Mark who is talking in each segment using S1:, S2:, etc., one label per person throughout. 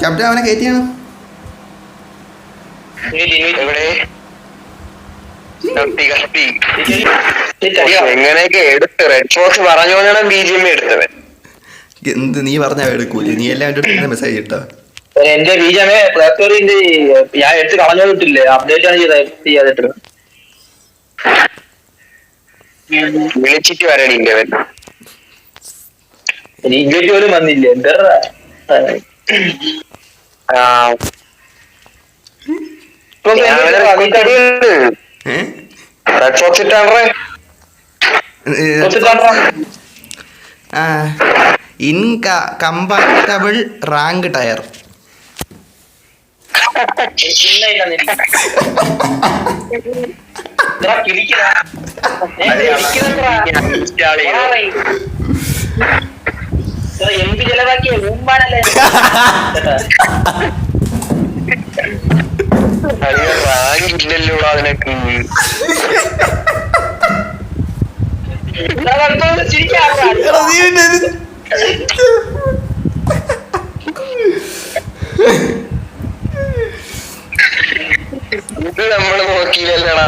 S1: Captain അവനെ കയറ്റിയാണ്
S2: എങ്ങനെയൊക്കെ എടുത്ത്? റെഡ് ഫോക്സ് പറഞ്ഞോണ്ടാണ് ബി ജി എം എടുത്തത്.
S1: എന്ത് നീ പറഞ്ഞാ എടുക്കൂല? നീ എല്ലാം എന്റെ മെസ്സേജ് ഇട്ടോ?
S3: എന്റെ ബീജമേ പ്ലേ സ്റ്റോറിന്റെ ഞാൻ എടുത്ത് കളഞ്ഞോട്ടില്ലേ അപ്ഡേറ്റ് ആണ് ചെയ്ത ചെയ്യാതിട്ട്.
S2: വിളിച്ചിട്ട് വരണി അവൻ
S3: ഇങ്ങോട്ട് പോലും വന്നില്ല? എന്താ
S1: incompatible rank tier.
S3: M P ചെലവാക്കിയ ഊമ്പാനല്ലേ
S2: റാങ്ക് ഇല്ലല്ലോ അതിനൊക്കെ.
S3: ചിരിക്കാറുണ്ട്
S1: എടാ, നീ പിന്നെ ഇത്
S2: നമ്മൾ നോക്കിയില്ലല്ലടാ.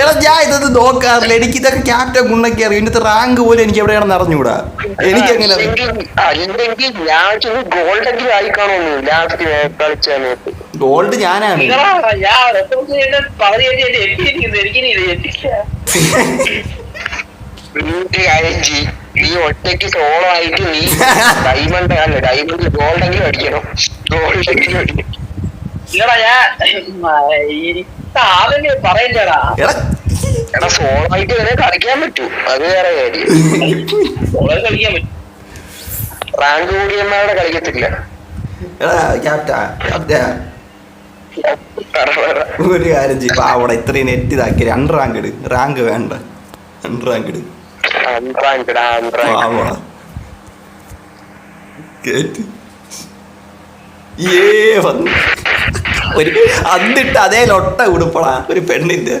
S1: എടാ ഞാൻ ഇതൊന്ന് നോക്കാറില്ല. എനിക്ക് ഇതൊക്കെ ക്യാപ്റ്റൻ ഗുണ്ടൊക്കെ അറിയും. ഇന്നത്തെ റാങ്ക് പോലും എനിക്ക് എവിടെയാണെന്ന് അറിഞ്ഞൂടാ എനിക്ക് എങ്ങനെ
S2: അല്ലെങ്കിൽ ലാസ്റ്റ് ഗോൾഡെങ്കിലും ആയി കാണുന്നു ലാസ്റ്റ് കളിച്ച സമയത്ത്.
S1: ഗോൾഡ് ഞാനാണ്.
S2: നീ ഒറ്റയ്ക്ക് സോളോ ആയിട്ട് നീ ഡയമണ്ട് അല്ല ഡയമണ്ട് ഗോൾഡെങ്കിലും അടിക്കണം. ഗോൾഡെങ്കിലും അടിക്കണം.
S3: പറയണ്ടടാ
S1: എടാ.
S2: ഇതിനെ കളിക്കാൻ പറ്റൂ. അത് വേറെ കാര്യം.
S3: ഓളെ കളിക്കാൻ പറ്റും.
S2: റാങ്ക് കളിക്കത്തില്ല.
S1: ഒരു കാര്യം ചെയ്യും. അവിടെ ഇത്രയും നെറ്റ് ഇതാക്കി. രണ്ട് റാങ്ക് ഇട്. റാങ്ക് വേണ്ട. രണ്ട് റാങ്ക് ഇട്. കേട്ട് ഏ വന്നു. ഒരു അന്നിട്ട് അതേ ലൊട്ട ഉടുപ്പടാ ഒരു പെണ്ണിന്റെ.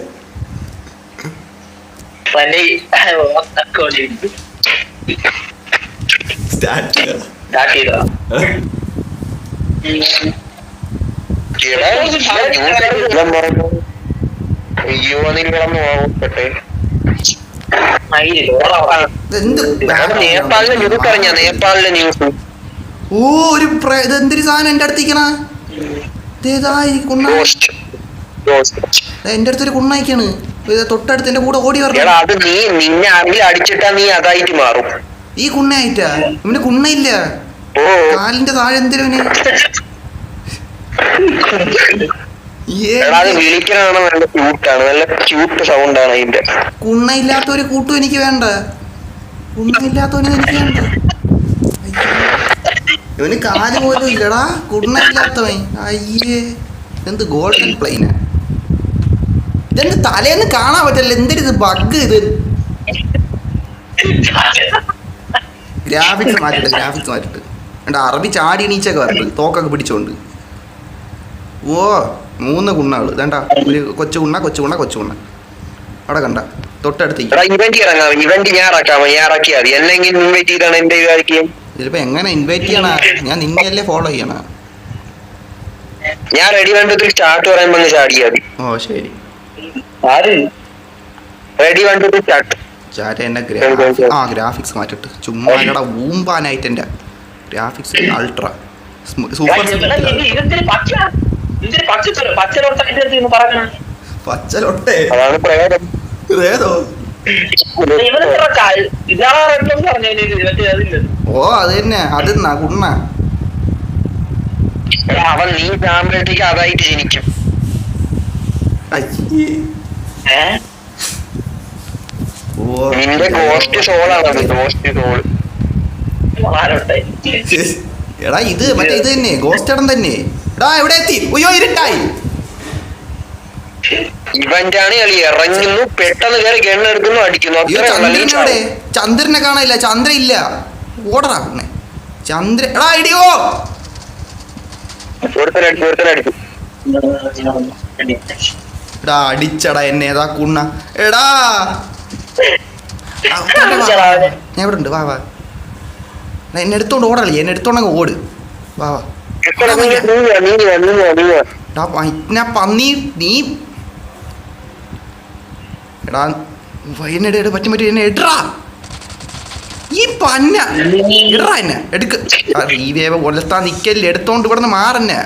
S2: നേപ്പാളിലെ ന്യൂസ്
S1: ഓ ഒരു ഇതെന്തൊരു സാധനം എന്റെ അടുത്തേക്കണ എന്റെ അടുത്തൊരു കുണ്ണായിക്കാണ്. തൊട്ടടുത്ത് എന്റെ കൂടെ ഓടി വരണം.
S2: മാറും.
S1: ഈ കുണ്ണയായിട്ടാ ഇവന് കുണ്ണയില്ല. കാലിന്റെ താഴെ എന്തിനു കുണ്ണയില്ലാത്ത ഒരു കൂട്ടും എനിക്ക് വേണ്ട. കുണ്ണയില്ലാത്തവന് എനിക്ക് വേണ്ട. ഇവന് കാൽ പോലും ഇല്ലടാ. കുണ്ണയില്ലാത്തവൻ അയ്യേ. എന്ത് ഗോൾഡൻ പ്ലെയിനാ ഇതെന്ത് തലേന്ന് കാണാൻ പറ്റില്ല എന്തൊരു ബഗ് ഇത്? ഗ്രാഫിക്സ് മാറ്റിട്ട് ഗ്രാഫിക്സ് മാറ്റിട്ട് എന്റെ അറബി ചാടി എണീച്ചൊക്കെ വരട്ടെ. തോക്കൊക്കെ പിടിച്ചോണ്ട്. ഓ മൂന്ന് കുണ്ണാൾ ഇതണ്ട ഒരു കൊച്ചു കുണ്ണ കൊച്ചു കുണ്ണ കൊച്ചു കുണ്ണ അവിടെ കണ്ട.
S2: തൊട്ടടുത്ത് ഇവന്റ് ഇറങ്ങാം ഇവന്റ് ഞാൻ ഇറക്കാമോ ഞാൻ ഇറക്കിയാൽ അല്ലെങ്കിൽ ഇൻവൈറ്റ് ചെയ്താണ് എന്റെ കാര്യം
S1: ഇതിലിപ്പോ എങ്ങനെ ഇൻവൈറ്റ് ചെയ്യണ? ഞാൻ നിന്നെയല്ലേ ഫോളോ ചെയ്യണ?
S2: ഞാൻ ready one two three start പറയാൻ ഒന്ന് ചാടിയാൽ ചെയ്യാം.
S1: ഓ ശരി.
S3: ആര്?
S2: റെഡി ത്രീ സ്റ്റാർട്ട്
S1: ചാറ്റ് എന്നെ ഗ്രാഫിക്സ് ആ ഗ്രാഫിക്സ് മാറ്റിട്ട് ചുമ്മാ എടാ ഊമ്പാനായിട്ട് എന്റെ ഗ്രാഫിക്സ് അൾട്ര സൂപ്പർ
S3: പച്ചലോട്ട് അതിന്റെ
S1: ഓ അത് തന്നെ. അത് കുണ്ണ
S2: അവൻ നീ ചാകുമ്പോഴത്തേക്ക് അതായിട്ട് ജനിക്കും. നിന്റെ ഗോസ്റ്റ് സോളാണ് ഗോസ്റ്റ് സോൾ
S1: എടാ ഇത് മറ്റേ ഇത് തന്നെ ഗോസ്റ്റ് ഇടം തന്നെ. എടാ എവിടെ എത്തി? അയ്യോ ഇരുട്ടായി.
S2: ഇവന്റ് ആണ് കളി ഇറങ്ങുന്നു പെട്ടെന്ന് കയറി അടിക്കുന്നു. ഉള്ളൂ.
S1: ചന്ദ്രൻ
S2: അല്ലെങ്കിൽ
S1: എവിടെ? ചന്ദ്രനെ കാണാനില്ല ചന്ദ്ര ഇല്ല. ഓടറാ കുണ്ണെ ചന്ദ്ര എടാ ഇടിയോ! എടാ അടിച്ചടാ എന്നെ ഏതാ കുണ്ണ. എടാ. ഞാൻ ഇവിടെ ഉണ്ട്. വാ വാ. എന്നെ എടുത്തോണ്ട് ഓടല്ലേ എന്നെ എടുത്തോണ്ട് ഓട്. വാ വാ. പന്നി നീ എടാ എന്നെ എട്, പറ്റും പറ്റും എന്നെ എടാ ഈ പന്ന. എടാ എന്നെ. എടുക്ക്. ആ, ഈ വേവ ഒലത്താൻ നിക്കല്ലേ എടുത്തോണ്ട് ഇവിടെ നിന്ന് മാറന്നെ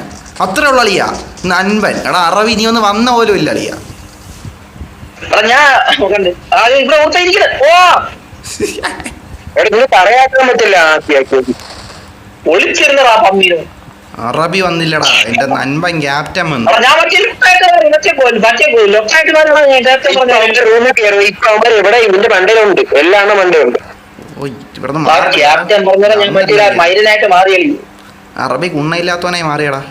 S1: അത്രേ ഉള്ളു അളിയ. നൻപൻ എടാ അറവി നീ ഒന്ന് വന്ന പോലും ഇല്ല അളിയ.
S2: പറയാക്കാൻ പറ്റില്ല
S3: ഒളിച്ചിരുന്നടാ പമ്മീന്
S1: അറബി വന്നില്ലടാ. എന്റെ നൻപൻ ക്യാപ്റ്റൻ വന്നു. അറബി ഗുണ്ണയില്ലാത്തവനെ മാറിയടാ.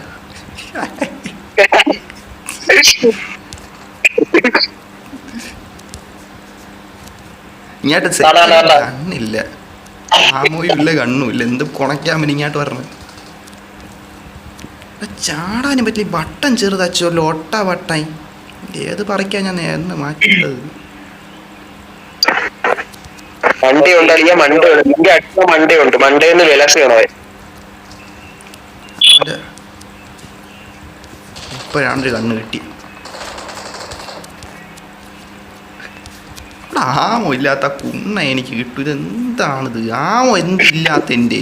S1: ഇങ്ങോട്ട്. കണ്ണില്ല. ആമോയും ഇല്ല കണ്ണും ഇല്ല എന്ത് കുണയ്ക്കാൻ ഇങ്ങോട്ട് വരണം? ചാടാനും പറ്റില്ല. വട്ടം ചെറുതച്ചല്ലോ ഒട്ട വട്ടായി. ഏത് പറിക്കാൻ ഞാൻ മാറ്റിയിട്ടത്?
S2: അടുത്ത മണ്ടയുണ്ട് മണ്ടയെന്ന് വിലസാണ് അവൻ.
S1: അവന്റെ ഇപ്പോഴാണൊരു കണ്ണ് കിട്ടി. ആമോ ഇല്ലാത്ത കുണ്ണ എനിക്ക് കിട്ടും. ഇതെന്താണിത്? ആമോ എന്തില്ലാത്ത
S3: എന്റെ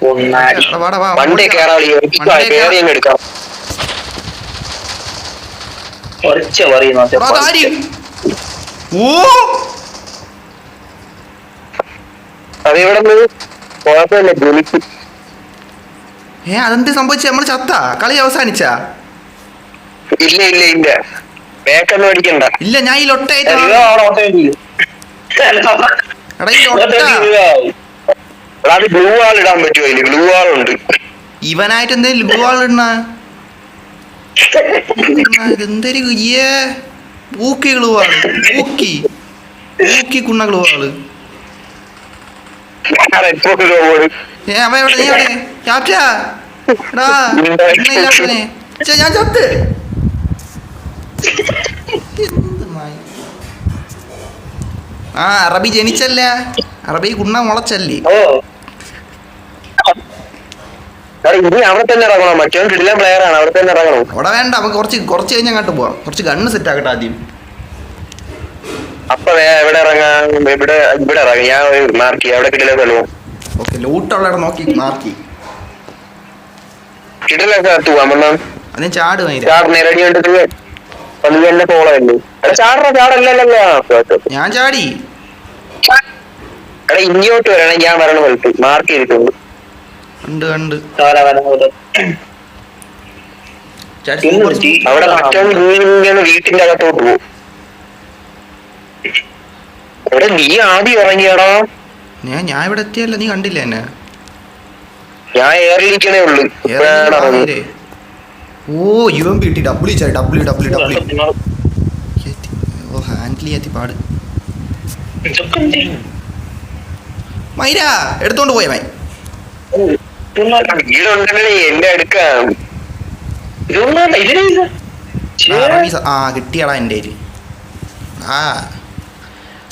S3: പൊന്നാടി
S2: അങ്ങ് എടുക്കാം. കുഴപ്പമില്ല ജനിച്ചു.
S1: ഏ അതെന്ത് സംഭവിച്ച? നമ്മൾ ചത്ത. കളി അവസാനിച്ചാ.
S2: ഇല്ല ഇല്ല ഇല്ല. ബേക്കൊന്നും അടിക്കണ്ട.
S1: ഇല്ല ഞാൻ ഈ ലൊട്ടായിട്ട് എടാ ഈ ലൊട്ട.
S2: അത് വാൾ ഇടാൻ പറ്റുമോ? അതിൽ ബ്ലൂ ആൾ ഉണ്ട്.
S1: ഇവനായിട്ട് എന്തേലും ലുവാൾ ഇടണ എന്തൊരു ഏ? ഊക്കി കളുവാൾ ഊക്കി. ഊക്കി കുണ്ണ
S2: ഗ്ലൂ
S1: ഏ എവിടെ? നീ എവിടെ? എടാ ഛെ, ഞാൻ ചത്ത്. എന്ത്. ആ അറബി ജനിച്ചല്ലേ? അറബി കുണ്ണ മുളച്ചല്ലേ?
S2: ഇനി അവിടെ തന്നെ ഇറങ്ങണം. മറ്റവൻ കിടിലൻ പ്ലെയർ ആണ്. അവിടെ തന്നെ ഇറങ്ങണം.
S1: അവിടെ വേണ്ട നമുക്ക് കുറച്ച് കുറച്ച് കഴിഞ്ഞ് അങ്ങോട്ട് പോവാം. കുറച്ച് ഗണ്ണ് സെറ്റ് ആക്കട്ടെ ആദ്യം.
S2: അപ്പൊ എവിടെ ഇറങ്ങാം? ഇവിടെ ഇവിടെ ഇറങ്ങാം. ഞാൻ മാർക്ക് അവിടെ കിടിലൻ സ്ഥലവും
S1: ഓക്കെ ലൂട്ടുള്ള നോക്കി മാർക്ക്
S2: കിടിലൻ
S1: അതിന് ചാട് ഞാൻ ചാടി.
S2: ഇങ്ങോട്ട് വരണം. ഞാൻ വരണം മാർക്ക് ചെയ്തിട്ടുണ്ട്.
S1: കണ്ട്. കണ്ട്
S2: അവിടെ മറ്റവൻ വീട്ടിന്റെ അകത്തോട്ട് പോകും നീ ആദ്യം ഇറങ്ങിയടാ.
S1: ഞാൻ ഞാൻ ഇവിടെ എത്തിയല്ല നീ കണ്ടില്ല എന്നെ?
S2: ഞാൻ ഏറിയിരിക്കണേ ഉള്ളു?
S1: ഓ U M P T W W W W ഓ ഹാൻഡിൽ ചെയ്യാത്തി പാട്. മൈര എടുത്തോണ്ട് പോയ മൈ.
S2: വീടുണ്ടല്ലേ എന്റെ അടുക്കാം.
S1: ആ, കിട്ടിയടാ എന്റെ. ആ.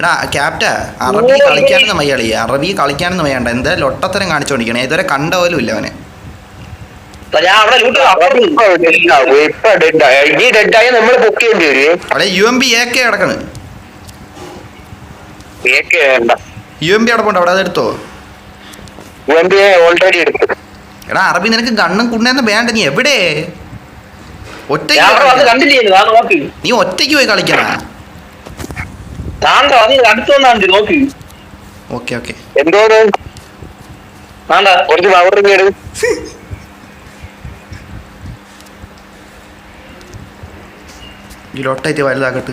S1: എടാ ക്യാപ്റ്റ അറബി കളിക്കാനൊന്നും വയ്യാളി അറബി കളിക്കാനൊന്നും വയ്യണ്ട. എന്താ ലൊട്ടത്തരം കാണിച്ചോണ്ടിരിക്കണേ. ഇതുവരെ കണ്ട പോലും ഇല്ല അവനെ.
S3: അവിടെ
S1: U M B A K കിടക്കണ്. U M B അവിടെ പോണ്ട അവിടെ അതെടുത്തോ.
S2: ഓൾറെഡി എടുത്തു.
S1: എടാ അറബി നിനക്ക് കണ്ണും കുണ്ണേന്ന് വേണ്ട. നീ എവിടെ? ഒറ്റയ്ക്ക് നീ ഒറ്റയ്ക്ക് പോയി കളിക്കണ ഓക്കെ ഓക്കെ.
S2: കുറച്ച്
S1: ഈ ലൊട്ടായിട്ട് വലുതാക്കട്ട്.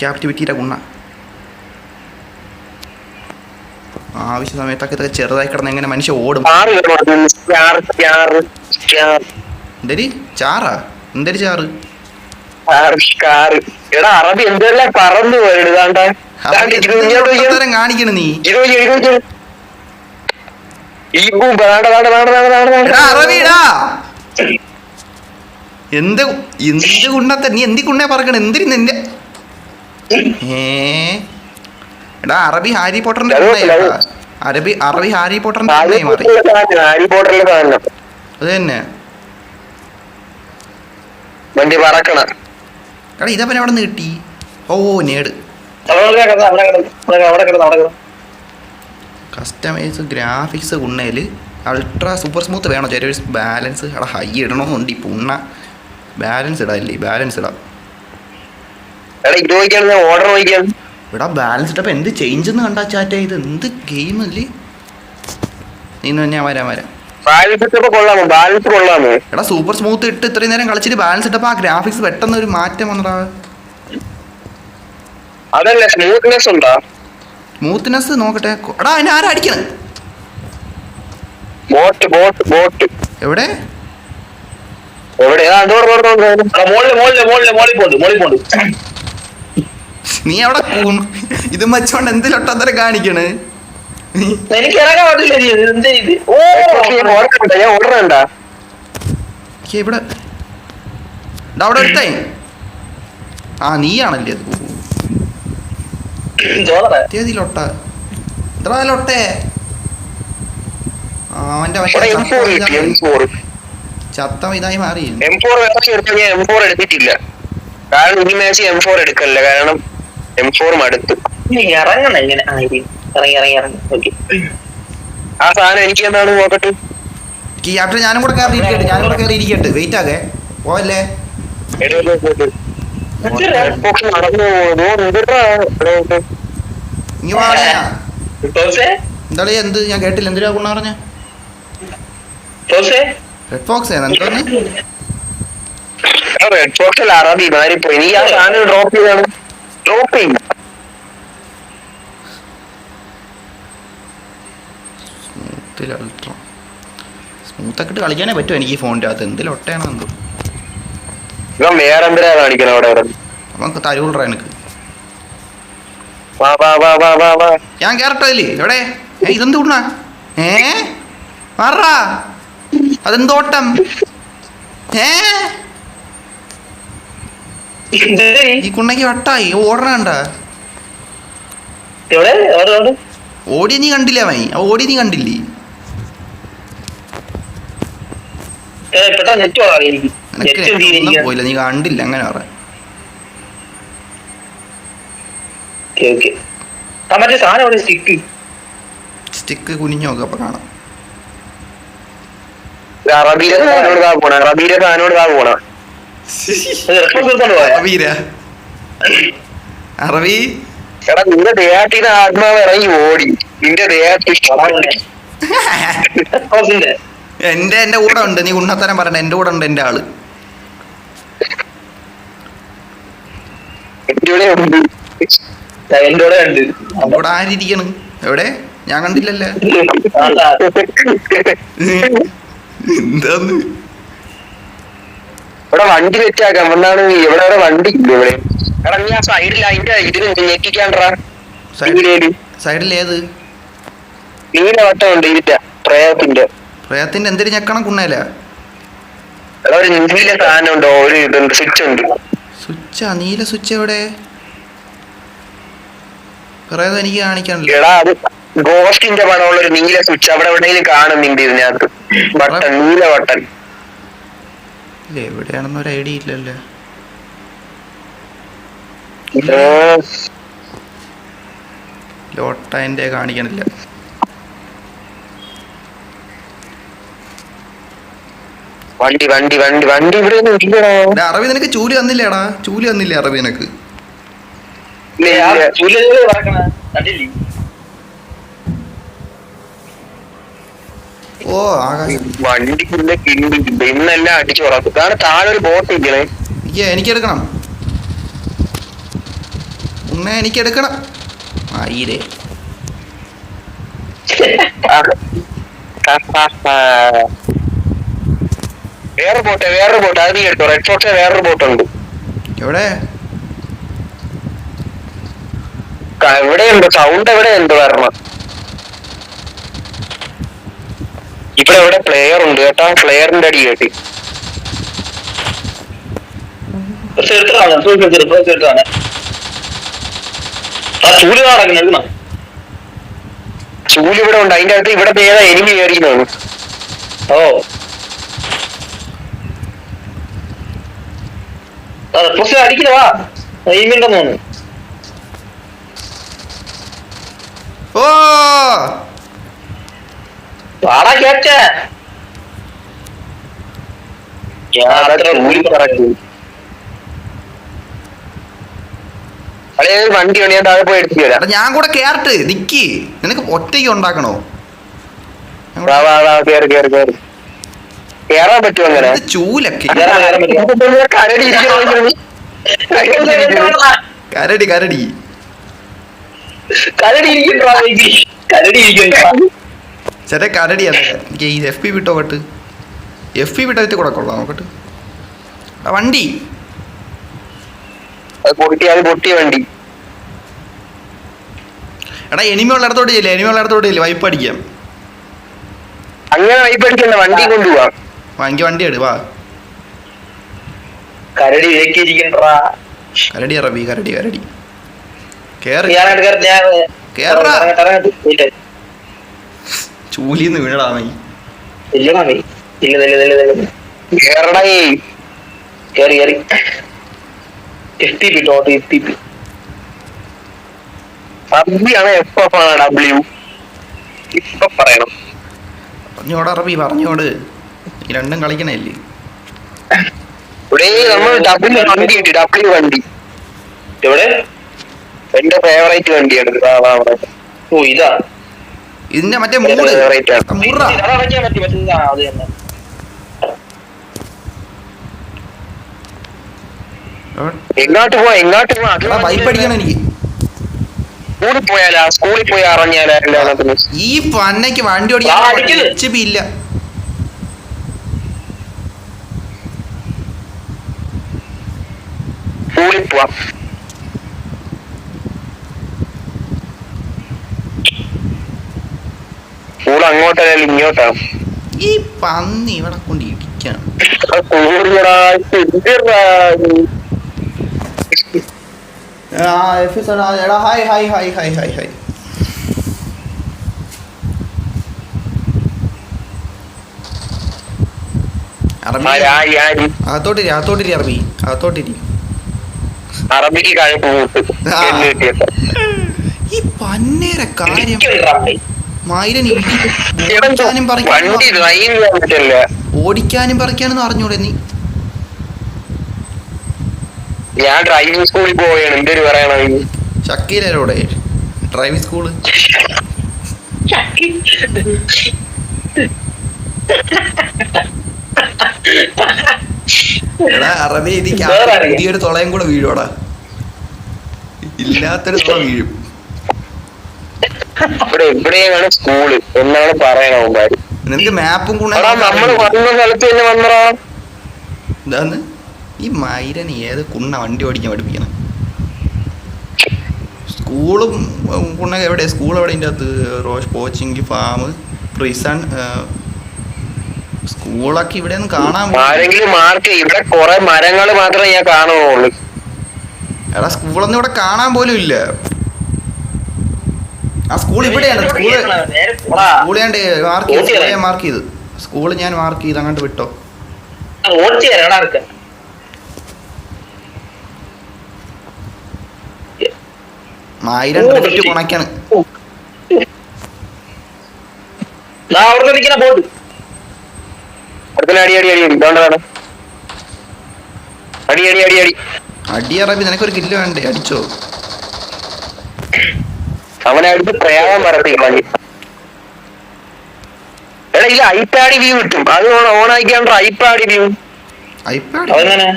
S1: ക്യാപ്റ്റിവിറ്റിയുടെ ഗുണ. ആവശ്യ സമയത്തൊക്കെ ഇതൊക്കെ ചെറുതായി കിടന്ന് എങ്ങനെ മനുഷ്യ ഓടും? എന്തരി ചാറാ എന്തരി ചാറ്.
S2: അറബി എന്തെല്ലാം പറന്നു
S1: എന്ത് കാണിക്കണ് നീ? എന്ത് എന്ത് കുണ്ണത്തെ നീ എന്തി കുണ്ണേ പറക്കണ? എന്തിരി നിന്റെ ഏ? എടാ അറബി ഹാരി പോട്ടറിന്റെ അറബി അറബി ഹാരി പോട്ടറിന്റെ മാറി. അത് തന്നെ. എടാ ഇതപ്പൻ അവിടെ നിന്ന് കിട്ടി. ഓ നേട്.
S3: അവിടെ അവിടെ അവിടെ അവിടെ അവിടെ
S1: കസ്റ്റമൈസ് ഗ്രാഫിക്സ് ഉണ്ണേൽ അൾട്രാ സൂപ്പർ സ്മൂത്ത് വേണോ. ചെറിയ ബാലൻസ് എടാ ഹൈ ഇടണമെന്നുണ്ട് ഈ പുണ്ണ. ബാലൻസ് ഇടാല്ലേ ബാലൻസ് ഇടാം.
S2: എടാ ഇത് നോക്കിയാണ് ഓർഡർ
S1: ഇവിടെ ബാലൻസ് ഇട്ടപ്പോൾ എന്ത് ചേഞ്ച് എന്ന് കണ്ടാ ചാറ്റേ ഇത് എന്ത് ഗെയിം അല്ലേ? നീന്ന് ഞാൻ വരാൻ വരാം. എടാ സൂപ്പർ സ്മൂത്ത് ഇട്ട് ഇത്രയും നേരം കളിച്ചിട്ട് ബാലൻസ് ഇട്ടപ്പോ ആ ഗ്രാഫിക്സ് പെട്ടെന്ന് ഒരു മാറ്റം വന്നടാ.
S2: അതല്ല സ്മൂത്ത്നെസ് ഉണ്ടോ?
S1: സ്മൂത്ത്നെസ് നോക്കട്ടെ. എടാ അതിനെ ആരാ അടിക്കണേ?
S2: ബോട്ട് ബോട്ട് ബോട്ട്
S1: എവിടെ?
S2: എവിടെ?
S3: മോളിൽ പോണ്ട് മോളിൽ പോണ്ട്
S1: നീ അവിടെ ഇത് വെച്ചോണ്ട് എന്തിലൊട്ടന്തരം കാണിക്കണ്?
S3: എനിക്ക് ഇറങ്ങാൻ
S1: ഛെ, ഇവിടെ. അവിടെ എടുത്തേ ആ നീയാണല്ലേ അത്
S3: തോന്നണേ
S1: ഏതി ലൊട്ട? എത്ര ലൊട്ടേ. ആ അവന്റെ
S2: ഇവിടെ
S1: മറ്റേ
S2: എം ഫോർ
S1: ചത്തം ഇതായി- മാറി.
S2: എം ഫോർ എടുത്തിട്ടില്ല. കാരണം ഈ മാച്ച് എം ഫോർ എടുക്കല്ല കാരണം എം ഫോറും മടുത്തു
S3: ഇനി ഇറങ്ങണം ഇങ്ങനെ. ഇറങ്ങി ഇറങ്ങി ഇറങ്ങി. ഓക്കെ.
S2: ആ സാധനം എനിക്ക് എന്താണ് നോക്കട്ടെ?
S1: ക്യാപ്റ്റൻ ഞാനും കൂടെ കയറി ഇരിക്കട്ടെ. ഞാനും കൂടെ കയറി ഇരിക്കട്ടെ. വെയിറ്റ് ആകെ. പോവല്ലേ?
S3: ടോസേ
S1: എന്ത് ഞാൻ കേട്ടില്ല. എന്തിനാ ഗുണ പറഞ്ഞ? റെഡ് ഫോക്സ്
S2: റെഡ് ബോക്സിൽ അറബി മാറിപ്പോയി നീ ആ സാധനം ഡ്രോപ്പ് ചെയ്താണ്. ഡ്രോപ്പ് ചെയ്യും
S1: സ്മൂത്തിൽ അൾട്ര സ്മൂത്തൊക്കെ ഇട്ട് കളിക്കാനേ പറ്റുമോ എനിക്ക് ഈ ഫോണിന്റെ അകത്ത്. എന്തിൽ ഒട്ടയാണോ എന്തോ.
S2: ഇവൻ വേറെ എന്തിനാ കാണിക്കണം അവിടെ? കിടന്ന്?
S1: നമുക്ക് എനിക്ക്. ഞാൻ കേറട്ടെ അതിൽ. എവിടെ? ഏ ഇതെന്ത് വിടണ ഏ? മാറാ അതെന്തോട്ടം? ഏ? ഈ കുണ്ണയ്ക്ക് വട്ടായി. ഓടണണ്ട ഓടി നീ കണ്ടില്ല മൈ ഓടി നീ കണ്ടില്ലേ? പോയില്ല. നീ കണ്ടില്ല. അങ്ങനെ പറ.
S3: സ്റ്റിക്ക്
S1: സ്റ്റിക്ക് കുനിഞ്ഞു അപ്പൊ കാണാം.
S2: അറബിയിലെ സാധനോട് താ പോണ. അറബിയിലെ സാധനോട് താ പോണ.
S1: അറബി?
S2: എടാ നിന്റെ ആത്മാവ് ഇറങ്ങി ഓടി. നിന്റെ
S1: എന്റെ എന്റെ കൂടെ ഉണ്ട്. നീ ഉണ്ണത്തരം പറഞ്ഞ എന്റെ കൂടെ ഉണ്ട് എന്റെ
S3: ആൾ.
S1: ഇവിടെ ആരിയ്ക്കണ് എവിടെ? ഞാൻ കണ്ടില്ലല്ലേ. എന്താന്ന്?
S2: ഇവിടെ വണ്ടി വെച്ചാക്കാം എന്നാണ് ഇവിടെ ഇവിടെ വണ്ടി ഇല്ല ഇവിടെ? എടാ നീ ആ സൈഡിൽ അതിന്റെ ഇതിന് ഞെക്കിക്കാണ്ടാ
S1: സൈഡിൽ ഏത്
S2: നീല വട്ടമുണ്ട് ഇതിന്റെ പ്രേയത്തിന്റെ.
S1: പ്രയത്തിന്റെ എന്തിനു ഞെക്കണം കുണ്ണേല?
S2: എടാ ഒരു നീല സാധനം ഉണ്ടോ ഒരു ഇതുണ്ട് സ്വിച്ച് ഉണ്ട്
S1: സ്വിച്ചാ? നീല സ്വിച്ച് എവിടെ? പ്രേതം എനിക്ക് കാണിക്കാനില്ല.
S2: എടാ അത് ഗോസ്റ്റിന്റെ പടമുള്ള ഒരു നീല സ്വിച്ച് അവിടെ എവിടെയെങ്കിലും കാണുന്നുണ്ട് ഇതിനകത്ത്. ബട്ടൺ നീല ബട്ടൺ
S1: ഇല്ല എവിടെയാണെന്ന് ഒരു ഐഡിയ ഇല്ലല്ലേ. ലോട്ടന്റെ കാണിക്കണില്ല.
S2: വണ്ടി വണ്ടി വണ്ടി വണ്ടി ഇവിടെ
S1: അറബി നിനക്ക് ചൂൽ തന്നില്ലേടാ. ചൂൽ തന്നില്ലേ അറബി നിനക്ക്.
S3: ചൂൽ പറക്കണ കണ്ടില്ലേ
S1: ഓ ആകാശം.
S2: വണ്ടി ഇല്ല കിണ്ടി ഇന്നെല്ലാം അടിച്ചു കാരണം താഴെ ഒരു ബോട്ട് ഇരിക്കണേ.
S1: എനിക്ക് എനിക്കെടുക്കണം. ഉമ്മ എനിക്കെടുക്കണം. ആയിരേ.
S2: വേറെ ബോട്ട് വേറൊരു ബോട്ട് അത് എടുത്തോ. റെഡ് ഫോക്സ് വേറൊരു ബോട്ട് ഉണ്ട്.
S1: എവിടെ?
S2: എവിടെയുണ്ട്? സൗണ്ട് എവിടെയുണ്ട്? വരണം. ഇവിടെ എവിടെ പ്ലെയർ ഉണ്ട് കേട്ടാ. പ്ലെയറിന്റെ അടി കേട്ടി.
S3: ചൂൽ നടക്കണം എടുക്കണം?
S2: ചൂൽ ഇവിടെ ഉണ്ട്. അതിന്റെ അകത്ത് ഇവിടെ ഏതാ എനിമി കയറിയെന്നാണ്
S3: ഓ. പ്രശ്നം അടിക്കില്ല വാ. എയിമിണ്ടെന്ന് തോന്നുന്നു.
S1: ഓ!
S3: കേറ്റ
S2: പറഞ്ഞു അളേ ഒരു വണ്ടി വേണേ ഞാൻ താഴെ പോയി
S1: ഞാൻ കൂടെ കേറട്ട്. നിക്ക്. നിനക്ക് ഒറ്റയ്ക്ക് ഉണ്ടാക്കണോ?
S2: കേറാൻ പറ്റുമോ അങ്ങനെ?
S1: ചൂലൊക്കെ.
S2: കരടി? കരടി?
S1: കരടി കരടി.
S3: കരടി ഇരിക്കണ്ടാ
S1: ചേട്ടാ കരടിയാണ് എനിക്ക് ഈ എഫ് പി വിട്ടോ കട്ട് എഫ് പി വിട്ടതിട്ട് കൂടെ കൊള്ളാം നോക്കട്ട് വണ്ടി.
S2: പൊട്ടി വണ്ടി.
S1: എടാ എനിമ ഉള്ള ഇടത്തോട്ട് ചെല്ലേ എനിമ ഉള്ള ഇടത്തോട്ട് ചെല്ലേ വൈപ്പ് അടിക്കാം.
S2: അങ്ങനെ വൈപ്പ് അടിക്കണ്ട വണ്ടി കൊണ്ടുപോവാ.
S1: വാങ്ങി വണ്ടി എടു വാ.
S3: കരടി
S1: കരടി റബി കരടി കരടി. കേറി.
S3: ഞാനായിട്ട് കയറി ഞാൻ
S1: കേറടാ.
S3: ഇറങ്ങട്ടെ, ഇറങ്ങട്ടെ. ഇല്ല
S1: ചൂലിന്ന് വീണടാ മൈ.
S3: ഇല്ല മാമി ഇല്ല നില്ല നില്ല നില്ല
S2: കേറടേ
S3: കേറി കേറി. എഫ് ടി പി ടോട്ട് എഫ് ടി പി
S2: ഡബ്ല്യാണ് എപ്പോ ആണ് ഡബ്ല്യു ഇപ്പൊ പറയണം.
S1: പറഞ്ഞോടാ അറബി പറഞ്ഞോട്. ഈ രണ്ടും കളിക്കണല്ലേ
S2: ഇവിടെ നമ്മൾ ഡബ്ല്യു വണ്ടി ഉണ്ട് ഡബ്ല്യു വണ്ടി.
S3: എവിടെ?
S2: എന്റെ ഫേവറേറ്റ് വണ്ടിയാണ്.
S3: ഓ ഇതാ.
S1: ഇതിന്റെ മറ്റേ മൂട്. മുറ.
S2: എങ്ങോട്ട് പോവാ എങ്ങോട്ട് പോവാ?
S1: വൈപ്പ് അടിക്കണം എനിക്ക്.
S2: സ്കൂളിൽ പോയാലാ? സ്കൂളിൽ പോയി അറിഞ്ഞാലാ
S1: ഈ പന്നയ്ക്ക് വണ്ടി
S3: ഓടിക്കില്ല
S1: ഓടിക്കാൻ. ഇല്ല.
S2: സ്കൂളിൽ പോവാം. സ്കൂൾ അങ്ങോട്ടല്ല ഇങ്ങോട്ടാ?
S1: ഈ പന്നി ഇവിടെ കൊണ്ട് ഇടിക്കണം. ആ എഫ് എസ് എടാ hi hi hi hi hi hi അറബി
S2: ആര് ആര് ആര്?
S1: അകത്തോട്ടിരി അകത്തോട്ടിരി അറബി അകത്തോട്ടിരി.
S2: അറബിക്ക്.
S1: ഈ പന്നേരെ കാര്യം
S2: എടാ,
S1: ഓടിക്കാനും പറിക്കാനും
S2: ഡ്രൈവ് ചെയ്യാൻ പറ്റില്ല.
S1: ഓടിക്കാനും പറിക്കാനും അറിഞ്ഞൂടെ നീ?
S2: ഞാൻ ഡ്രൈവിംഗ് സ്കൂളിൽ പോവുകയാണ്. എന്തൊരു പറയണത്
S1: ഷക്കീലരോടെ ഡ്രൈവിംഗ് സ്കൂൾ എടാ അറബി എനിക്ക്? പുതിയൊരു തുളയും കൂടെ വീഴോടാ ഇല്ലാത്തൊരു തുള വീഴും.
S2: ഇവിടെ എവിടെയാണ് സ്കൂൾ എന്നാണ് പറയണവന്മാര്
S1: നിനക്ക് മാപ്പും നമ്മൾ
S2: വന്ന സ്ഥലത്ത് തന്നെ വന്നടാ.
S1: എന്താന്ന് ഈ മൈരൻ ഏത് കുണ്ണ വണ്ടി ഓടിക്കാൻ പഠിപ്പിക്കണം? സ്കൂളും കുണ്ണ എവിടെ? സ്കൂൾ എവിടെ ഇതിന്റെ അകത്ത്? റോഷ് കോച്ചിങ് ഫാം പ്രിസൺ സ്കൂളൊക്കെ ഇവിടെ ഒന്നും കാണാൻ
S2: ആരെങ്കിലും മാർക്ക് ഇവിടെ കുറെ മരങ്ങൾ മാത്രമേ ഞാൻ കാണുന്നുള്ളൂ
S1: എടാ സ്കൂളൊന്നും ഇവിടെ കാണാൻ പോലും ഇല്ല. ആ സ്കൂൾ ഇവിടെയാണ്.
S3: സ്കൂൾ.
S1: സ്കൂൾ ഞാൻ മാർക്ക് ചെയ്ത് സ്കൂൾ ഞാൻ മാർക്ക് ചെയ്ത്. സ്കൂൾ ഞാൻ മാർക്ക് ചെയ്ത് അങ്ങോട്ട് വിട്ടോ. ആയിരം ഡ്രിഫ്റ്റ്
S3: ബോട്ട്.
S2: അടി അടി അടി ഇതുകൊണ്ടാണ് അടി അടി അടി അടി.
S1: അടി അറബി നിനക്കൊരു കില്ല് വേണ്ടേ? അടിച്ചോ?
S2: അവനെ അടുത്ത് പ്രയാസം പറത്തി കളഞ്ഞു എടാ ഇത് ഐപാഡ് വ്യൂ കിട്ടും. അത് ഓൺ ആക്കിയാണ്ട് ഐപാഡ് വ്യൂ.
S1: ഐപാഡ്
S3: അതെങ്ങനെ?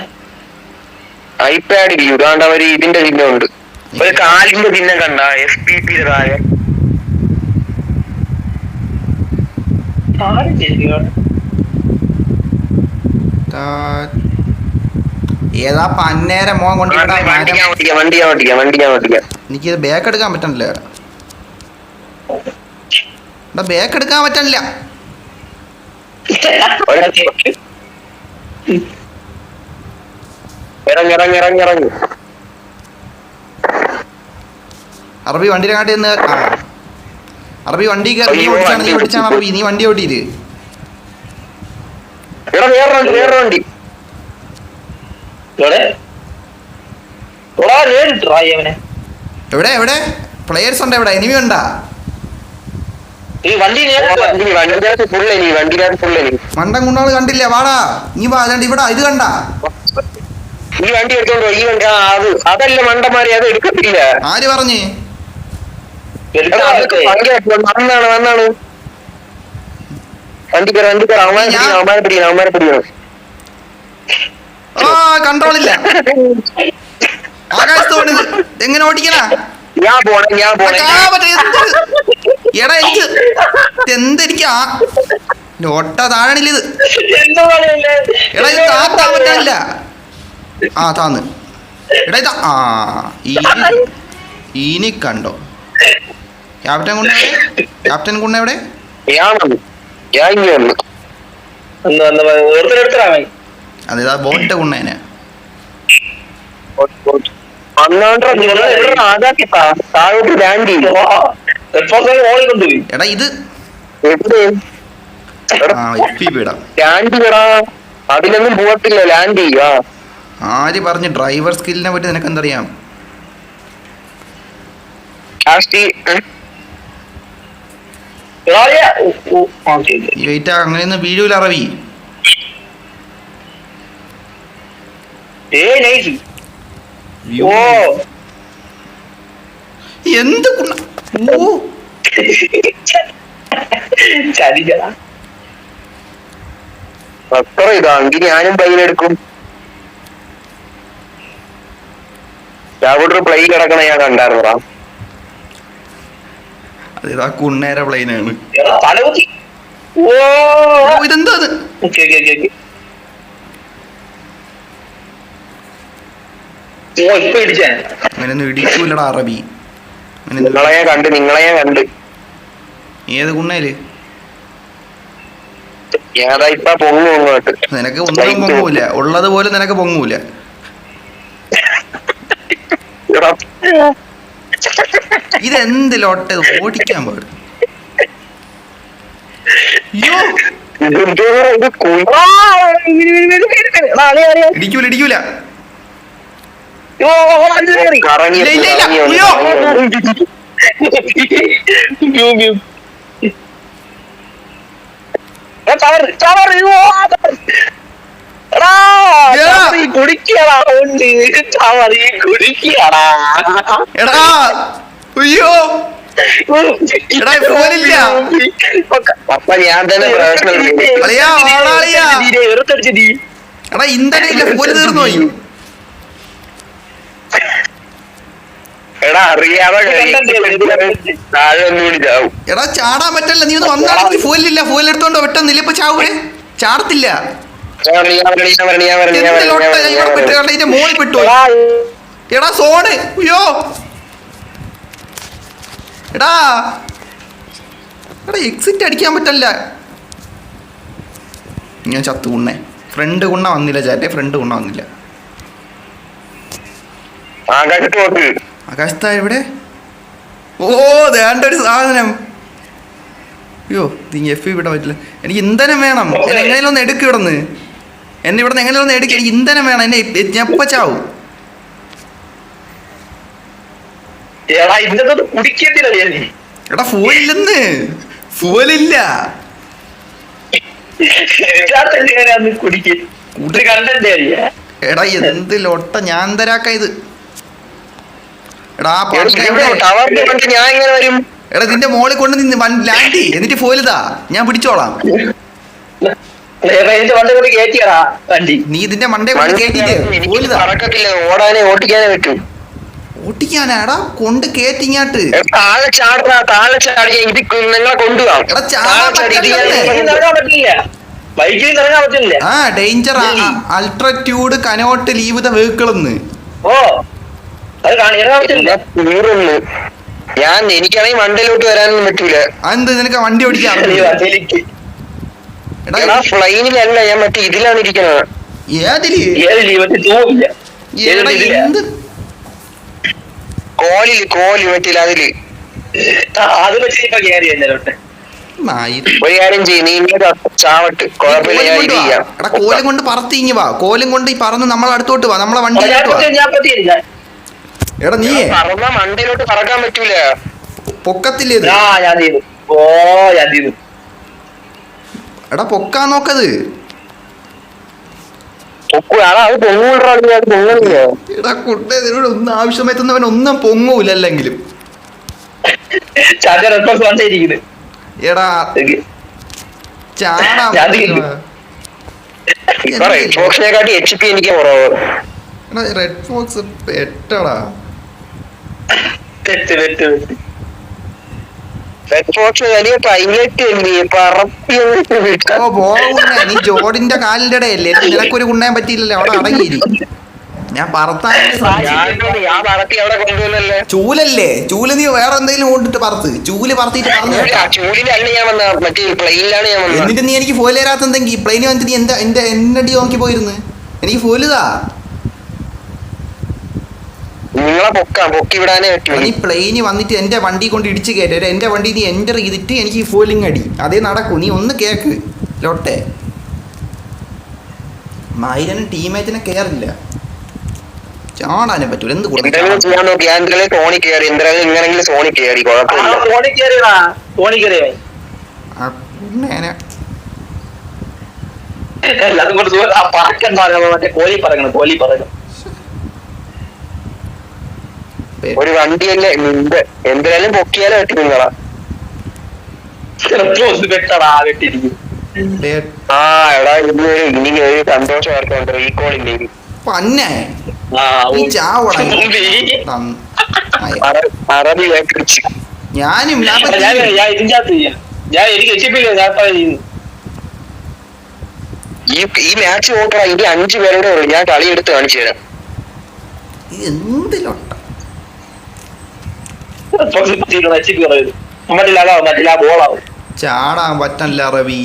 S2: IPad view. കാണ്ട അവർ ഇതിന്റെ ചിഹ്നം ഉണ്ട്. ഒരു കാലിന്റെ ചിഹ്നം കണ്ട എസ് പി പി താഴെ.
S1: ഏതാ പന്നേര മോൻ കൊണ്ട്
S2: വണ്ടി ഞാൻ വണ്ടി ഞാൻ ഓടിക്കാം വണ്ടി ഞാൻ ഓടിക്കാം.
S1: എനിക്ക് ബാക്ക് എടുക്കാൻ പറ്റണില്ല. എടാ ബാക്ക് എടുക്കാൻ പറ്റണില്ല. അറബി വണ്ടി കാട്ടി നിന്ന് അറബി വണ്ടി കയറി നീ ഓടിച്ചാണ് നീ ഓടിച്ചാണ് അറബി. നീ വണ്ടി
S3: ഇവിടെ നേരിട്ടാ
S1: എവിടെ? എവിടെ പ്ലെയേഴ്സ് ഉണ്ട് എവിടെ? എനിമി ഉണ്ടാ
S3: ഈ വണ്ടി നേരിട്ട്
S2: വണ്ടി വണ്ടിക്കകത്ത് ഫുള്ള് നീ വണ്ടിക്കകത്ത് ഫുള്ള് നീ
S1: മണ്ടൻ കുണ്ണാൾ കണ്ടില്ല? വാടാ നീ വാ അതാണ്ട് ഇവിടെ ഇത് കണ്ട.
S2: ഈ വണ്ടി എടുത്തോണ്ടോ ഈ വണ്ടി അത് അതല്ല മണ്ടന്മാരെ അത് എടുക്കത്തില്ല.
S1: ആര് പറഞ്ഞ്?
S2: വന്നാണ് വന്നാണ്. വണ്ടി കയറി വണ്ടി കയറി അവന്മാരെ പിടിക്കണം അവന്മാരെ പിടിക്കണം അവന്മാരെ പിടിക്കണം.
S1: ഇല്ല ആകാശത്തോട് എങ്ങനെ ഓടിക്കണ?
S2: ഞാൻ പോണേ ഞാൻ പോണേ?
S1: എടാ എനിക്ക് എന്തെനിക്ക് ആ നോട്ട താഴണില്ല ഇത് എടാ ഇത് താത്താൻ പറ്റാനില്ല. ആ താന്ന്. എടാ ഇതാ. ആ ഇനി ഇനി കണ്ടോ? ക്യാപ്റ്റൻ കുണ്ണ എവിടെ? ക്യാപ്റ്റൻ കുണ്ണ എവിടെ? അതേതാ ബോട്ട് കുണ്ണേനെ.
S2: അന്നാണ്ട് താഴോട്ട് ലാൻഡ് ചെയ്യും
S3: മോളിൽ കൊണ്ടുപോയി
S1: എടാ ഇത്
S2: ലാൻഡ് ചെയ്യടാ അതിലൊന്നും പോകത്തില്ല ലാൻഡ് ചെയ്യാ
S1: ആര് പറഞ്ഞു ഡ്രൈവർ സ്കില്ലിനെ പറ്റി നിനക്ക് എന്തറിയാം? അങ്ങനെയൊന്നും വീഴൂല അറവി
S3: ഏ നൈസ് ഓ.
S1: എന്ത് കുണ്ണ? ഓ.
S3: ചതിച്ചടാ
S2: അത്ര ഇതാണെങ്കിൽ ഞാനും പയ്യിലെടുക്കും രാവിലെ പ്ലെയിൻ കിടക്കണ ഞാൻ കണ്ടായിരുന്നടാ.
S1: അതേതാ കുണ്ണേരെ പ്ലെയിനാണ് ഇതെന്താ അങ്ങനെയൊന്നും ഇടിക്കൂലടാ അറബി.
S2: നിങ്ങളെ കണ്ട് നിങ്ങളെ കണ്ട്
S1: ഏത്
S2: അങ്ങോട്ട്
S1: നിനക്ക് ഒന്നും പൊങ്ങൂല ഉള്ളത് പോലെ നിനക്ക് പൊങ്ങൂല ഇതെന്ത് ലോട്ട് ഓടിക്കാൻ പാടും. ഇടിക്കൂല ഇടിക്കൂല
S3: എടാ
S1: അയ്യോ എടാ,
S2: ഞാൻ തന്നെ
S1: എടാ ഇന്ധനം ഇല്ല പോലെ തീർന്നു പോയി
S2: എടാ അറിയാതെ താഴെ ഒന്നുകൂടി ചാവും
S1: എടാ ചാടാൻ പറ്റല്ല നീ ഒന്ന് വന്നാണെങ്കിൽ ഫോലില്ല ഫോയിൽ എടുത്തോണ്ട് പെട്ടെന്നില്ല ഇപ്പൊ ചാവേ. ചാടത്തില്ല. മോളിൽ പെട്ടു.
S3: എടാ,
S1: സോണ് അയ്യോ എടാ. എടാ എക്സിറ്റ് അടിക്കാൻ പറ്റല്ല. ഞാൻ ചത്തു കുണ്ണേ. ഫ്രണ്ട് ഗുണ വന്നില്ല ചാറ്റെ ഫ്രണ്ട് ഗുണ വന്നില്ല.
S2: ആകാശത്ത് നോക്ക്.
S1: ആകാശത്താ ഇവിടെ ഓ ദേണ്ട ഒരു സാധനം. അയ്യോ നീ എഫ് ഇവിടെ പറ്റില്ല. എനിക്ക് ഇന്ധനം വേണം. എന്നെ എങ്ങനെയും ഒന്ന് എടുക്കും ഇവിടെ നിന്ന് എന്നെ ഇവിടെ നിന്ന് എങ്ങനെയും ഒന്ന് എടുക്കും. എനിക്ക് ഇന്ധനം വേണം. എന്നെ ഞെപ്പ ചാവും.
S3: എടാ ഇന്നത്തെ കുടിക്കത്തില്ല നീ.
S1: എടാ ഫോയില്ലെന്ന് ഫോലില്ല
S3: എങ്ങനെയാന്ന് കുടിക്ക്? ഇത് കണ്ടേ
S1: എടാ എന്ത് ലൊട്ട. ഞാൻ തരാക്ക ഇത്? എടാ ആ
S2: ഞാൻ എങ്ങനെ വരും.
S1: എടാ നിന്റെ മോളിൽ കൊണ്ട് നിന്ന് ലാൻഡ്. എന്നിട്ട് ഫോയിലിതാ ഞാൻ പിടിച്ചോളാം. നീ ഇതിന്റെ മണ്ടേ കൊണ്ട് കേട്ടിട്ട്
S2: ഓടാനേ ഓട്ടിക്കാനേ പറ്റൂ.
S1: ഓട്ടിക്കാനാടാ കൊണ്ട് കേറ്റിങ്ങാട്ട്.
S2: താഴെ ചാടാ താഴെ ഇത് നിങ്ങളെ കൊണ്ടുപോകാം.
S3: ബൈക്കിൽ പറ്റില്ല ഇറങ്ങാൻ
S1: ആ danger altitude cannot leave the vehicle എന്ന്.
S3: ഓ. അത് കാണി ഇറങ്ങാൻ പറ്റില്ല
S2: ഞാൻ ഞാൻ എനിക്കാണെങ്കിൽ വണ്ടിയിലോട്ട് വരാനൊന്നും പറ്റൂല.
S1: അതെന്ത് നിനക്ക് വണ്ടി ഓടിക്കാൻ
S2: ഫ്ലൈനിലല്ല ഞാൻ മറ്റേ ഇതിലാണ് ഇരിക്കുന്നത് കോലിൽ കോലി മറ്റില്ല അതിൽ.
S3: ആ, അത് വെച്ച് ഇപ്പൊ കയറി എന്നോട്ട്
S1: നായി.
S2: ഒരു കാര്യം ചെയ്യും നീ ഇങ്ങനെ ചാവട്ട്. കുഴപ്പമില്ല ഞാൻ ഇത് ചെയ്യാം.
S1: കോലും കൊണ്ട് പറത്തി ഇങ്ങ് വാ. കോലും കൊണ്ട് ഈ പറന്ന് നമ്മളെ അടുത്തോട്ട് വാ. നമ്മളെ
S3: വണ്ടി
S1: വണ്ടിയിലോട്ട് വാ. എടാ നീ
S2: പറഞ്ഞ മണ്ടയിലോട്ട് പറക്കാൻ പറ്റൂല.
S1: പൊക്കത്തില്ലേ ഇത്?
S3: ആ ഞാൻ ചെയ്തു. ഓ ഞാൻ ചെയ്തു.
S1: എടാ പൊക്കാൻ നോക്കത്. എടാ കുട്ടേ ഒന്നും ആവശ്യമെത്തുന്നവൻ ഒന്നും പൊങ്ങൂല അല്ലെങ്കിലും എടാ ചാടാ
S2: റെഡ് ഫോക്സിനെക്കാട്ടി എച്ച് പി എനിക്ക്
S1: എടാ റെഡ് ഫോക്സ് പെട്ടടാ നീ ജോഡിന്റെ കാലിന്റെ ഇടയല്ലേ നിനക്കൊരു കുണ്ണയാൻ പറ്റിയില്ലല്ലോ. അവിടെ അടങ്ങിയിരി. ഞാൻ പറത്താൻ
S2: ഞാൻ പറത്തി അവിടെ കൊണ്ടുവന്നല്ലേ?
S1: ചൂലല്ലേ? ചൂൽ നീ വേറെ എന്തെങ്കിലും കൊണ്ടിട്ട് പറത്ത്. ചൂൽ പറത്തിട്ട് പറഞ്ഞു. എന്നിട്ട് നീ എനിക്ക് ഫോൽ പ്ലെയിൻ പ്ലെയിന് വന്നിട്ട് നീ എന്താ എന്റെ എന്നടി നോക്കി പോയിരുന്നു? എനിക്ക് ഫോലുതാ
S2: നിങ്ങളെ പൊക്കാം പൊക്കി വിടാനേ പറ്റൂ.
S1: നീ പ്ലെയിന് വന്നിട്ട് എന്റെ വണ്ടി കൊണ്ട് ഇടിച്ച് കയറ്റരുത് എന്റെ വണ്ടി നീ എന്റർ ചെയ്തിട്ട് എനിക്ക് ഈ ഫോലിങ് അടി. അതേ നടക്കൂ. നീ ഒന്ന് കേക്ക്. ലോട്ടെ. മൈരന് ടീമേറ്റിനെ കേറില്ല. ചാടാനേ പറ്റൂല. എന്ത്
S2: എന്തെങ്കിലും
S1: കൊടുക്കും
S2: ചെയ്യാൻ നോക്കി. ഞാൻ എന്തെങ്കിലും സോണി കയറി എന്തെങ്കിലും ഇങ്ങനെങ്കിലും സോണി കയറി
S3: ആ
S2: കുഴപ്പമില്ല
S3: എല്ലാതും മറ്റേ കോലി പറയണം കോലി പറയണം
S2: ഒരു വണ്ടിയല്ലേ നിന്റെ എന്തിനാലും പൊക്കിയാലേ വെട്ടി നിങ്ങളാ.
S3: റെസ്പോൺസ് വെട്ടടാ വെട്ടിരിക്കും
S2: ആ എടാ ഇനി ഒരു ഇനി ഒരു സന്തോഷം
S1: പന്നെ. തന്ന്. ഞാനും
S2: ഈ മാച്ച് നോക്കണ ഇനി അഞ്ചു പേരുടെ ഞാൻ കളി എടുത്ത് കാണിച്ചു തരാം.
S1: ഇത് എന്ത് ലൊട്ട
S3: എച്ചിപ്പി പറയുന്നത് മറ്റില്ല മറ്റില്ല ബോളാവും
S1: ചാടാൻ പറ്റല്ല റവി.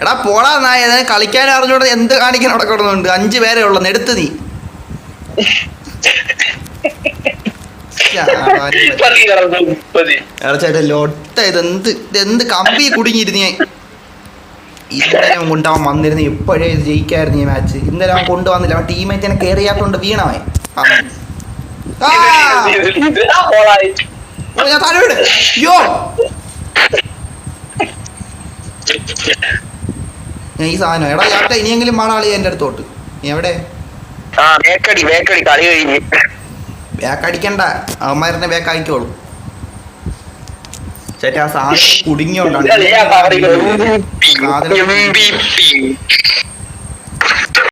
S1: എടാ പോടാ നായ കളിക്കാൻ അറിഞ്ഞോട് എന്ത് കാണിക്കാൻ അവിടെ കിടന്നുണ്ട്? അഞ്ചു പേരെ ഉള്ളു എടുത്ത് നീ. ചേട്ടൻ ലോട്ട ഇത് ചേട്ടാ ലൊട്ട ഇതെന്ത് ഇതെന്ത് കമ്പി കുടുങ്ങിയിരുന്നേ ഇന്നലെ അവൻ കൊണ്ടുവൻ വന്നിരുന്നു ഇപ്പോഴേ ജയിക്കായിരുന്നു ഈ മാച്ച് ഇന്നലെ അവൻ കൊണ്ടുവന്നില്ല അവൻ ടീമേറ്റിനെ കയറിയാത്തോണ്ട് വീണവൻ! ഞാൻ താഴെ യോ ഞാൻ ഈ സാധനം എടാ ചാട്ട ഇനിയെങ്കിലും മാളാളി എന്റെ അടുത്തോട്ട്. നീ എവിടെ?
S2: വേക്കടി വേക്കടി കളി കഴിഞ്ഞ്.
S1: ബാക്ക് അടിക്കണ്ട. അവന്മാരനെ ബാക്ക് അടിക്കോളൂ ചേട്ടാ ആ സാധനം കുടുങ്ങിയോണ്ടാണ്.